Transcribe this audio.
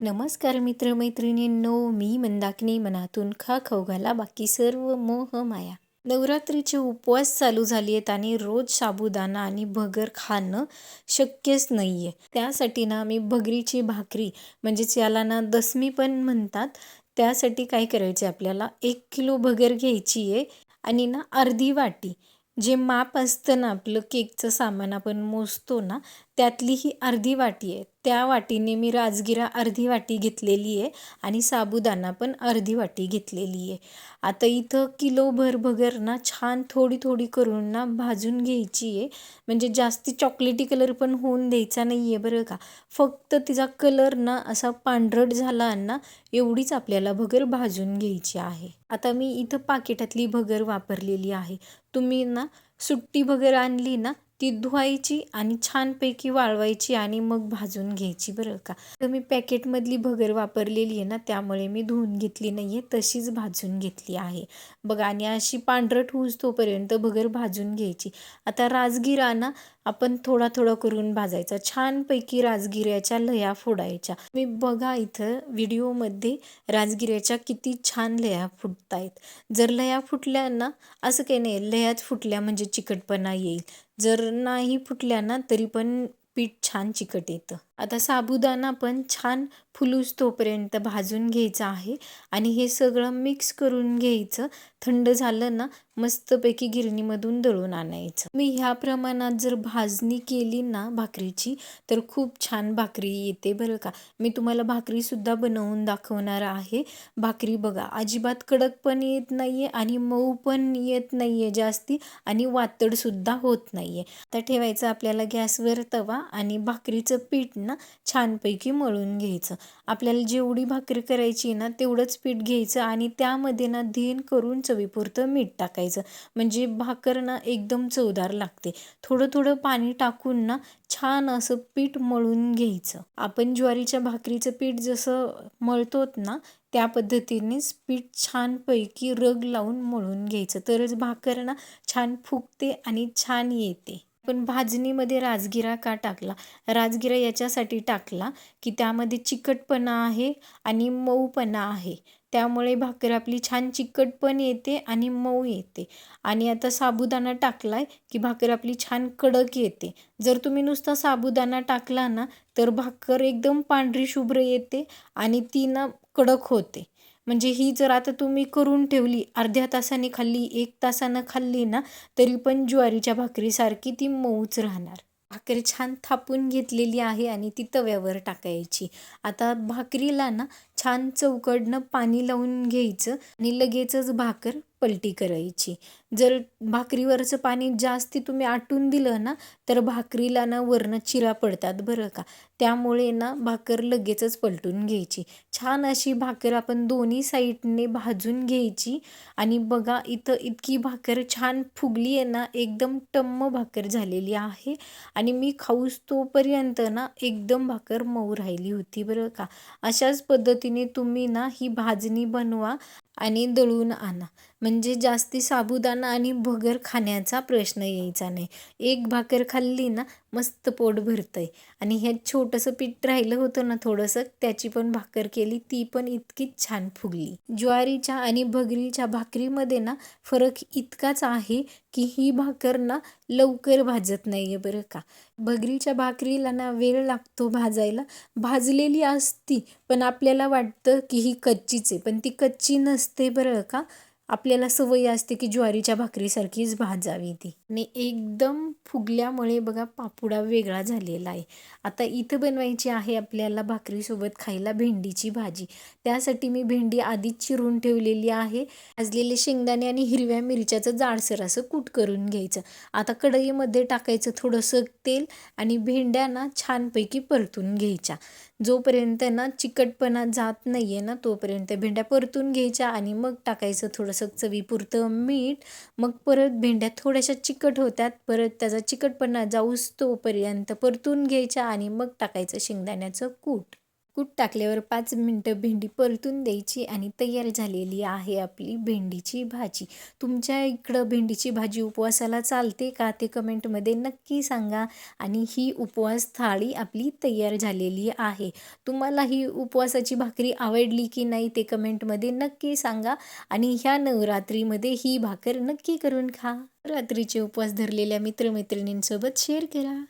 नमस्कार मित्रमैत्रिणींनो मी मंदाकिनी मनातून खा खवघाला बाकी सर्व मोह माया. नवरात्रीचे उपवास चालू झाली आहेत आणि रोज साबुदाणा आणि भगर खाणं शक्यच नाही आहे त्यासाठी ना मी भगरीची भाकरी म्हणजेच याला ना दसमी पण म्हणतात त्यासाठी काय करायचे आपल्याला? एक किलो भगर घ्यायची आहे आणि ना अर्धी वाटी. जे माप असतं ना आपलं केकचं सामान आपण मोजतो ना त्यातली ही अर्धी वाटी आहे. त्या वाटीने मी राजगिरा अर्धी वाटी घेतलेली आहे आणि साबुदाणा पण अर्धी वाटी घेतलेली आहे. आता इथं किलोभर भगर ना छान थोडी थोडी करून ना भाजून घ्यायची आहे. म्हणजे जास्ती चॉकलेटी कलर पण होऊन द्यायचा नाही आहे बरं का. फक्त तिचा कलर ना असा पांढरट झाला ना एवढीच आपल्याला भगर भाजून घ्यायची आहे. आता मी इथं पाकिटातली भगर वापरलेली आहे. तुम्ही ना सुट्टी भगर आणली ना ती धुवायची आणि छानपैकी वाळवायची आणि मग भाजून घ्यायची बरं का. तर मी पॅकेटमधली भगर वापरलेली आहे ना त्यामुळे मी धुवून घेतली नाही आहे तशीच भाजून घेतली आहे. बघा आणि अशी पांढरट होऊस तोपर्यंत भगर भाजून घ्यायची. आता राजगिरा ना आपण थोडा थोडा करून भाजायचा. छानपैकी राजगिऱ्याच्या लया फोडायच्या. मी बघा इथं व्हिडिओमध्ये राजगिऱ्याच्या किती छान लया फुटतायत. जर लया फुटल्या ना असं काही नाही लयाच फुटल्या म्हणजे चिकटपणा येईल. जर नाही फुटल्या ना तरी पण पीठ छान चिकट येतं. आता साबुदाणा पण छान फुलूस तोपर्यंत भाजून घ्यायचं आहे. आणि हे सगळं मिक्स करून घ्यायचं. थंड झालं ना मस्तपैकी गिरणीमधून दळून आणायचं. मी ह्या प्रमाणात जर भाजणी केली ना भाकरीची तर खूप छान भाकरी येते बरं का. मी तुम्हाला भाकरीसुद्धा बनवून दाखवणार आहे. भाकरी बघा अजिबात कडक पण येत नाही आहे आणि मऊ पण येत नाही आहे जास्ती आणि वातडसुद्धा होत नाही आहे आता ठेवायचं आपल्याला गॅसवर तवा आणि भाकरीचं पीठ ना छानपैकी मळून घ्यायचं. आपल्याला जेवढी भाकरी करायची ना तेवढंच पीठ घ्यायचं आणि त्यामध्ये ना धीन करून चवीपुरतं मीठ टाकायचं. म्हणजे भाकर ना एकदम चवदार लागते. थोडं थोडं पाणी टाकून ना छान असं पीठ मळून घ्यायचं. आपण ज्वारीच्या भाकरीचं पीठ जसं मळतोत ना त्या पद्धतीनेच पीठ छानपैकी रग लावून मळून घ्यायचं. तरच भाकर ना छान फुगते आणि छान येते. पण भाजणीमध्ये राजगिरा का टाकला? राजगिरा याच्यासाठी टाकला की त्यामध्ये चिकटपणा आहे आणि मऊपणा आहे. त्यामुळे भाकर आपली छान चिकट पण येते आणि मऊ येते. आणि आता साबुदाणा टाकलाय की भाकर आपली छान कडक येते. जर तुम्ही नुसता साबुदाणा टाकला ना तर भाकर एकदम पांढरी शुभ्र येते आणि ती ना कडक होते. म्हणजे ही जर आता तुम्ही करून ठेवली अर्ध्या तासाने खाल्ली एक तासानं खाल्ली ना तरी पण ज्वारीच्या भाकरीसारखी ती मऊच राहणार. भाकरी छान थापून घेतलेली आहे आणि ती तव्यावर टाकायची. आता भाकरीला ना छान चौकडनं पाणी लावून घ्यायचं आणि लगेचच भाकर पलटी करायची. जर भाकरीवरचं पाणी जास्ती तुम्ही आटून दिलं ना तर भाकरीला ना वरनं चिरा पडतात बरं का. त्यामुळे ना भाकर लगेचच पलटून घ्यायची. छान अशी भाकर आपण दोन्ही साईडने भाजून घ्यायची. आणि बघा इथं इतकी भाकर छान फुगली आहे ना एकदम टम्म भाकर झालेली आहे. आणि मी खाऊस तोपर्यंत ना एकदम भाकर मऊ राहिली होती बरं का. अशाच पद्धतीने तुम्ही ना ही भाजणी बनवा आणि दळून आणा. म्हणजे जास्ती साबुदाणा आणि भगर खाण्याचा प्रश्न यायचा नाही. एक भाकर खाल्ली ना मस्त पोट भरतं आहे आणि ह्यात छोटंसं पीठ राहिलं होतं ना थोडंसं त्याची पण भाकर केली ती पण इतकीच छान फुगली. ज्वारीच्या आणि भगरीच्या भाकरीमध्ये ना फरक इतकाच आहे की ही भाकर ना लवकर भाजत नाही आहे बरं का. भगरीच्या भाकरीला ना वेळ लागतो भाजायला. भाजलेली असती पण आपल्याला वाटतं की ही कच्चीच आहे. पण ती कच्ची नसते बरं का. आपल्याला सवय असते की ज्वारीच्या भाकरीसारखीच भाजावी ती. आणि एकदम फुगल्यामुळे बघा पापुडा वेगळा झालेला आहे. आता इथं बनवायची आहे आपल्याला भाकरीसोबत खायला भेंडीची भाजी. त्यासाठी मी भेंडी आधीच चिरून ठेवलेली आहे. भाजलेले शेंगदाणे आणि हिरव्या मिरच्याचं जाडसर असं कूट करून घ्यायचं. आता कढईमध्ये टाकायचं थोडंसं तेल आणि भेंड्या ना छानपैकी परतून घ्यायच्या. जोपर्यंत ना चिकटपणा जात नाही आहे ना तोपर्यंत भेंड्या परतून घ्यायच्या आणि मग टाकायचं थोडंसं चवीपुरतं मीठ मग परत भेंड्या थोड्याशा चिकट होत्यात परत त्याचा चिकटपणा जाऊस तोपर्यंत परतून घ्यायच्या आणि मग टाकायचं शेंगदाण्याचं कूट. कूट टाकल्यावर पाच मिनटं भेंडी परतून द्यायची आणि तयार झालेली आहे आपली भेंडीची भाजी. तुमच्या इकडं भेंडीची भाजी उपवासाला चालते का ते कमेंटमध्ये नक्की सांगा आणि ही उपवास थाळी आपली तयार झालेली आहे. तुम्हाला ही उपवासाची भाकरी आवडली की नाही ते कमेंटमध्ये नक्की सांगा आणि ह्या नवरात्रीमध्ये ही भाकर नक्की करून खा. रात्रीचे उपवास धरलेल्या मित्रमैत्रिणींसोबत शेअर करा.